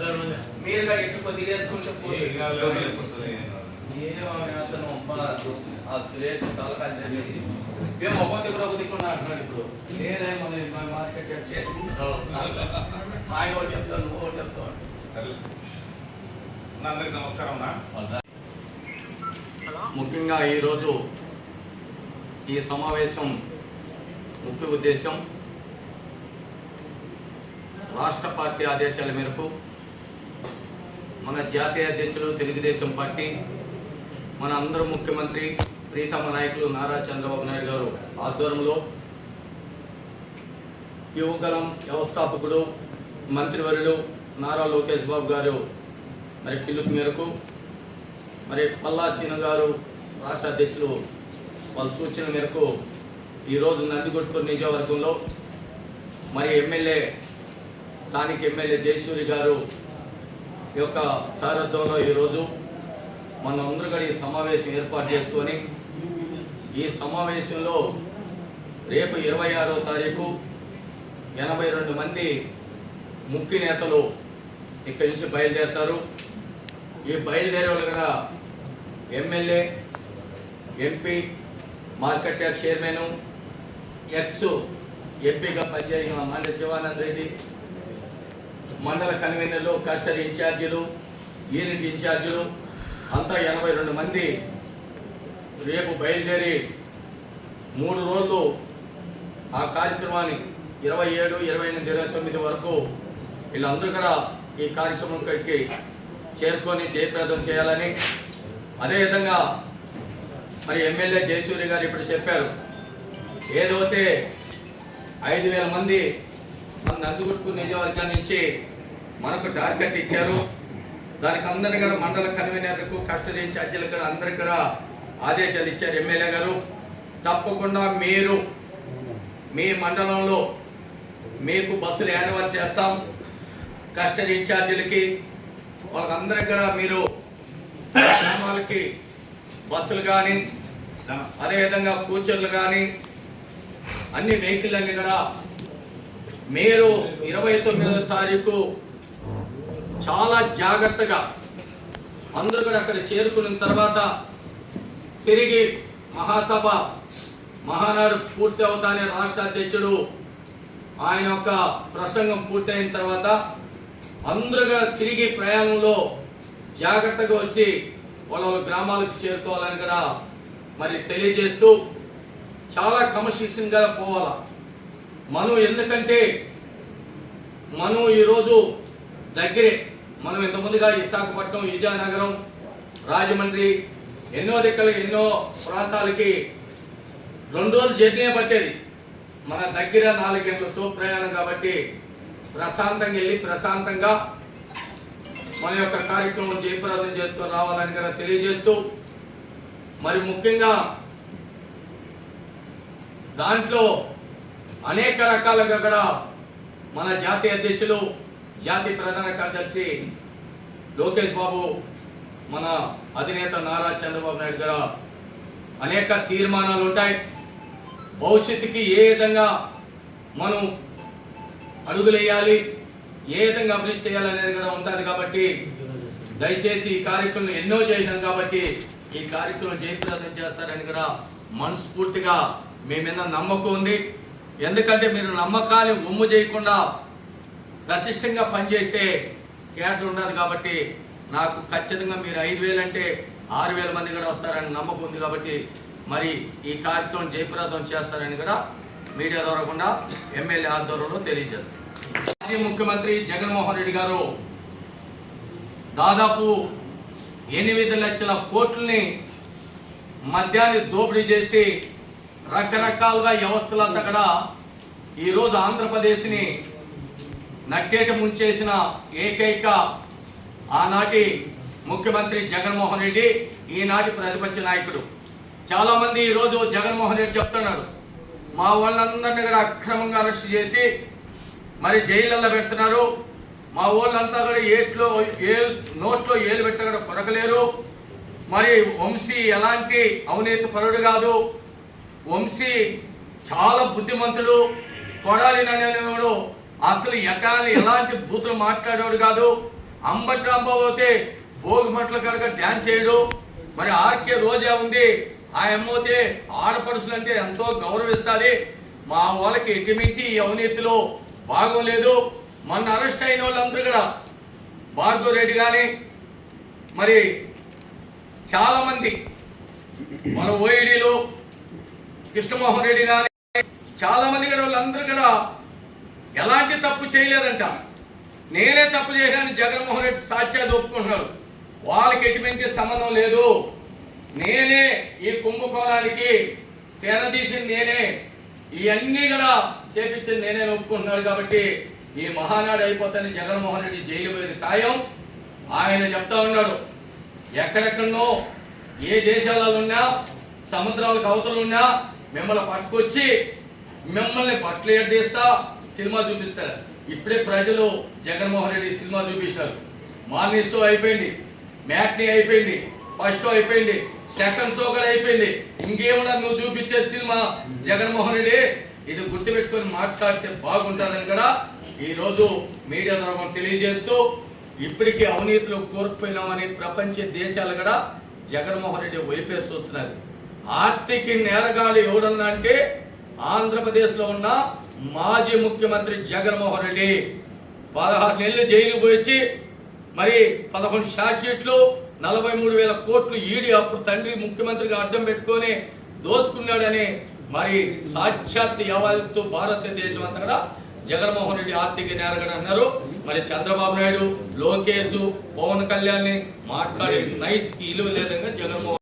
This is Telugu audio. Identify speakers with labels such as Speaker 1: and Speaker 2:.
Speaker 1: మీరు కొద్దిగా వేసుకుంటే
Speaker 2: కాదు.
Speaker 1: అతను ఆ సురేష్ తలకాయ మేము ఒక్కొక్క అంటున్నాడు ఇప్పుడు. మన మార్కెట్ ఆయన చెప్తాను నువ్వు చెప్తావు
Speaker 2: అందరికి నమస్కారం
Speaker 1: ముఖ్యంగా ఈరోజు ఈ సమావేశం ముఖ్య ఉద్దేశం రాష్ట్ర పార్టీ ఆదేశాల మేరకు మన జాతీయ అధ్యక్షులు తెలుగుదేశం పార్టీ మన అందరూ ముఖ్యమంత్రి ప్రీతమ నాయకులు నారా చంద్రబాబు నాయుడు గారు ఆధ్వర్యంలో యువకలం వ్యవస్థాపకుడు మంత్రివర్యుడు నారా లోకేష్ బాబు గారు మరి పిలుపు మేరకు మరి పల్లాసీన గారు రాష్ట్ర అధ్యక్షులు వాళ్ళ సూచన మేరకు ఈరోజు నందికొట్కూరు నియోజకవర్గంలో మరి ఎమ్మెల్యే స్థానిక ఎమ్మెల్యే జయసూరి గారు యొక్క సారథ్యంలో ఈరోజు మన అందరూ కూడా ఈ సమావేశం ఏర్పాటు చేసుకొని ఈ సమావేశంలో రేపు ఇరవై ఆరో తారీఖు ఎనభై రెండు మంది ముఖ్య నేతలు ఇక్కడి నుంచి బయలుదేరుతారు. ఈ బయలుదేరే వాళ్ళు MLA MP market yard chairman ex ఎంపీగా పనిచేసిన మండలి శివానంద్ రెడ్డి మండల కన్వీనర్లు కస్టడీ ఇన్ఛార్జీలు యూనిట్ ఇన్ఛార్జీలు అంతా ఎనభై రెండు మంది రేపు బయలుదేరి మూడు రోజులు ఆ కార్యక్రమాన్ని ఇరవై ఏడు ఇరవై ఎనిమిది ఇరవై తొమ్మిది వరకు వీళ్ళందరూ కూడా ఈ కార్యక్రమంకి చేరుకొని జయప్రదం చేయాలని. అదేవిధంగా మరి ఎమ్మెల్యే జయసూరి గారు ఇప్పుడు చెప్పారు. ఏదైతే ఐదు వేల మంది మన నియోజకవర్గం నుంచి మనకు టార్గెట్ ఇచ్చారు. దానికి అందరినీ కూడా మండల కన్వీనర్లకు కస్టడీ ఇన్ఛార్జీలకు కూడా అందరికి కూడా ఆదేశాలు ఇచ్చారు ఎమ్మెల్యే గారు. తప్పకుండా మీరు మీ మండలంలో మీకు బస్సులు హ్యాండ్ ఓవర్ చేస్తాం. కస్టడీ ఇన్ఛార్జీలకి వాళ్ళకందరికి కూడా మీరు గ్రామాలకి బస్సులు కానీ అదేవిధంగా కూచర్లు కానీ అన్ని వెహికల్ అన్ని కూడా మీరు ఇరవై తొమ్మిదో తారీఖు చాలా జాగ్రత్తగా అందరూ కూడా అక్కడ చేరుకున్న తర్వాత తిరిగి మహాసభ మహానాడు పూర్తి అవుతానే రాష్ట్ర అధ్యక్షుడు ఆయన యొక్క ప్రసంగం పూర్తయిన తర్వాత అందరుగా తిరిగి ప్రయాణంలో జాగ్రత్తగా వచ్చి వాళ్ళ వాళ్ళ గ్రామాలకు చేరుకోవాలని కూడా మరి తెలియజేస్తూ చాలా క్రమశిక్షణగా పోవాలా? మనం ఎందుకంటే మనం ఈరోజు దగ్గరే. మనం ఇంతకుముందుగా విశాఖపట్నం విజయనగరం రాజమండ్రి ఎన్నో దిక్కలు ఎన్నో ప్రాంతాలకి రెండు రోజులు జర్నీ పట్టేది. మన దగ్గర నాలుగు గంటల సో ప్రయాణం కాబట్టి ప్రశాంతంగా వెళ్ళి ప్రశాంతంగా మన యొక్క కార్యక్రమం జయప్రదం చేసుకొని రావాలని కూడా తెలియజేస్తూ మరి ముఖ్యంగా దాంట్లో అనేక రకాలుగా కూడా మన జాతీయ అధ్యక్షులు జాతీయ ప్రధాన కార్యదర్శి లోకేష్ బాబు మన అధినేత నారా చంద్రబాబు నాయుడు గారు అనేక తీర్మానాలు ఉంటాయి. భవిష్యత్తుకి ఏ విధంగా మనం అడుగులేయాలి ఏ విధంగా అభివృద్ధి చేయాలనేది కూడా ఉంటుంది కాబట్టి దయచేసి ఈ కార్యక్రమం ఎన్నో చేసినాం కాబట్టి ఈ కార్యక్రమం జయప్రదం చేస్తారని కూడా మనస్ఫూర్తిగా మీ మీద నమ్మకం ఉంది. ఎందుకంటే మీరు నమ్మకాన్ని ఒమ్ము చేయకుండా ప్రతిష్టంగా పనిచేసే కేంద్రం ఉన్నది కాబట్టి నాకు ఖచ్చితంగా మీరు ఐదు వేలు అంటే ఆరు వేల మంది కూడా వస్తారని నమ్మకం ఉంది కాబట్టి మరి ఈ కార్యక్రమం జయప్రదం చేస్తారని కూడా మీడియా ద్వారా కూడా ఎమ్మెల్యే ఆధ్వర్యంలో తెలియజేస్తారు మాజీ ముఖ్యమంత్రి జగన్మోహన్ రెడ్డి గారు దాదాపు ఎనిమిది లక్షల కోట్లని మద్యాన్ని దోపిడీ చేసి రకరకాలుగా వ్యవస్థలంతా కూడా ఈరోజు ఆంధ్రప్రదేశ్ని నట్టేట ముంచేసిన ఏకైక ఆనాటి ముఖ్యమంత్రి జగన్మోహన్ రెడ్డి ఈనాటి ప్రతిపక్ష నాయకుడు. చాలామంది ఈరోజు జగన్మోహన్ రెడ్డి చెప్తున్నాడు మా వాళ్ళందరినీ కూడా అక్రమంగా అరెస్ట్ చేసి మరి జైళ్ళల్లో పెడుతున్నారు. మా వాళ్ళంతా కూడా ఏట్లో ఏ నోట్లో ఏలు పెట్ట కూడా కొరకలేరు. మరి వంశీ ఎలాంటి అవినీతి పరుడు కాదు. వంశీ చాలా బుద్ధిమంతుడు కొడాలి అనేవాడు అసలు ఎకాలి ఎలాంటి బూతులు మాట్లాడేవాడు కాదు. అంబటి రాంబాబు అయితే భోగి మట్ల కనుక డ్యాన్స్ చేయడు. మరి ఆర్కే రోజా ఉంది. ఆ అమ్మతే ఆడపడుచులు అంటే ఎంతో గౌరవిస్తుంది. మా వాళ్ళకి ఎటువంటి ఈ అవినీతిలో భాగం లేదు మొన్న అరెస్ట్ అయిన వాళ్ళందరూ కూడా భార్గవ రెడ్డి కానీ మరి చాలామంది మన ఓఈడీలు కృష్ణమోహన్ రెడ్డి కానీ చాలా మంది కూడా వాళ్ళందరూ కూడా ఎలాంటి తప్పు చేయలేదంట. నేనే తప్పు చేశాను జగన్మోహన్ రెడ్డి సాక్ష్యాలు ఒప్పుకుంటున్నాడు. వాళ్ళకి ఎటువంటి సంబంధం లేదు. నేనే ఈ కుంభకోణానికి తెరదీసింది నేనే. ఇవన్నీ కూడా చేపించింది నేనే ఒప్పుకుంటున్నాడు కాబట్టి ఈ మహానాడు అయిపోతాను జగన్మోహన్ రెడ్డి జైలు పోయేది ఖాయం ఆయన చెప్తా ఉన్నాడు. ఎక్కడెక్కడనో ఏ దేశాలలో ఉన్నా సముద్రాలకు అవతలు ఉన్నా మిమ్మల్ని పట్టుకొచ్చి మిమ్మల్ని బట్టలు ఎడదీస్తా సినిమా చూపిస్తారు. ఇప్పుడే ప్రజలు జగన్మోహన్ రెడ్డి సినిమా చూపించారు. మార్నింగ్ షో అయిపోయింది మ్యాట్నీ అయిపోయింది ఫస్ట్ అయిపోయింది సెకండ్ షో కూడా అయిపోయింది. ఇంకేమన్నా నువ్వు చూపించే సినిమా జగన్మోహన్ రెడ్డి. ఇది గుర్తుపెట్టుకొని మాట్లాడితే బాగుంటుందని కూడా ఈరోజు మీడియా ద్వారా తెలియజేస్తూ ఇప్పటికీ అవినీతిలో కోరుకుపోయినామని ప్రపంచ దేశాలు కూడా జగన్మోహన్ రెడ్డి వైపేసి చూస్తున్నారు. ఆర్థిక నేరగాలు ఎవడన్నా అంటే ఆంధ్రప్రదేశ్లో ఉన్న మాజీ ముఖ్యమంత్రి జగన్మోహన్ రెడ్డి. పదహారు నెలలు జైలు పోయి మరి పదకొండు షార్ట్షీట్లు నలభై మూడు వేల కోట్లు ఈడి అప్పుడు తండ్రి ముఖ్యమంత్రిగా అడ్డం పెట్టుకొని దోసుకున్నాడని మరి సాక్షాత్ యావత్తు భారతదేశం అంతా కూడా జగన్మోహన్ రెడ్డి ఆర్థిక నేరగడ అన్నారు. మరి చంద్రబాబు నాయుడు లోకేష్ పవన్ కళ్యాణ్ని మాట్లాడే నైట్కి ఇలువ లేదంగా జగన్మోహన్